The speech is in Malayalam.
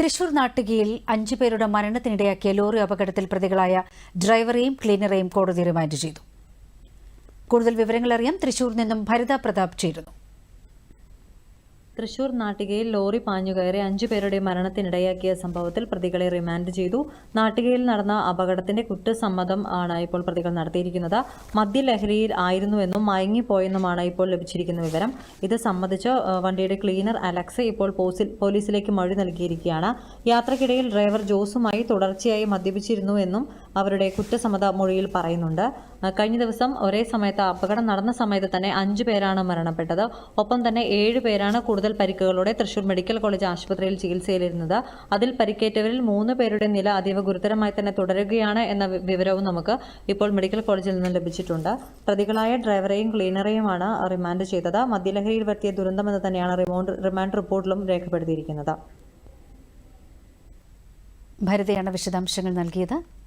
തൃശൂർ നാട്ടികയിൽ അഞ്ചു പേരുടെ മരണത്തിനിടയാക്കിയ ലോറി അപകടത്തിൽ പ്രതികളായ ഡ്രൈവറെയും ക്ലീനറെയും കോടതി റിമാൻഡ് ചെയ്തു. കൂടുതൽ വിവരങ്ങൾ അറിയാം തൃശൂർ നിന്നും ഭരിത പ്രതാപ് ചേരുന്നു. തൃശൂർ നാട്ടികയിൽ ലോറി പാഞ്ഞുകയറി അഞ്ചു പേരുടെ മരണത്തിനിടയാക്കിയ സംഭവത്തിൽ പ്രതികളെ റിമാൻഡ് ചെയ്തു. നാട്ടികയിൽ നടന്ന അപകടത്തിന്റെ കുറ്റസമ്മതം ആണ് ഇപ്പോൾ പ്രതികൾ നടത്തിയിരിക്കുന്നത്. മദ്യലഹരിയിൽ ആയിരുന്നുവെന്നും മയങ്ങിപ്പോയെന്നുമാണ് ഇപ്പോൾ ലഭിച്ചിരിക്കുന്ന വിവരം. ഇത് സംബന്ധിച്ച് വണ്ടിയുടെ ക്ലീനർ അലക്സ ഇപ്പോൾ പോലീസിലേക്ക് മൊഴി നൽകിയിരിക്കുകയാണ്. യാത്രക്കിടയിൽ ഡ്രൈവർ ജോസുമായി തുടർച്ചയായി മദ്യപിച്ചിരുന്നു എന്നും അവരുടെ കുറ്റസമ്മത മൊഴിയിൽ പറയുന്നുണ്ട്. കഴിഞ്ഞ ദിവസം ഒരേ സമയത്ത് അപകടം നടന്ന സമയത്ത് തന്നെ അഞ്ചു പേരാണ് മരണപ്പെട്ടത്. ഒപ്പം തന്നെ ഏഴ് പേരാണ് കൂടുതൽ പരിക്കുകളോടെ തൃശൂർ മെഡിക്കൽ കോളേജ് ആശുപത്രിയിൽ ചികിത്സയിലിരുന്നത്. അതിൽ പരിക്കേറ്റവരിൽ മൂന്ന് പേരുടെ നില അതീവ ഗുരുതരമായി തന്നെ തുടരുകയാണ് എന്ന വിവരവും നമുക്ക് ഇപ്പോൾ മെഡിക്കൽ കോളേജിൽ നിന്ന് ലഭിച്ചിട്ടുണ്ട്. പ്രതികളായ ഡ്രൈവറെയും ക്ലീനറെയുമാണ് റിമാൻഡ് ചെയ്തത്. മദ്യലഹരിയിൽ വരുത്തിയ ദുരന്തമെന്ന് തന്നെയാണ് റിമോണ്ട് റിമാൻഡ് റിപ്പോർട്ടിലും രേഖപ്പെടുത്തിയിരിക്കുന്നത്. ഭരതയാണ് വിശദാംശങ്ങൾ നൽകിയത്.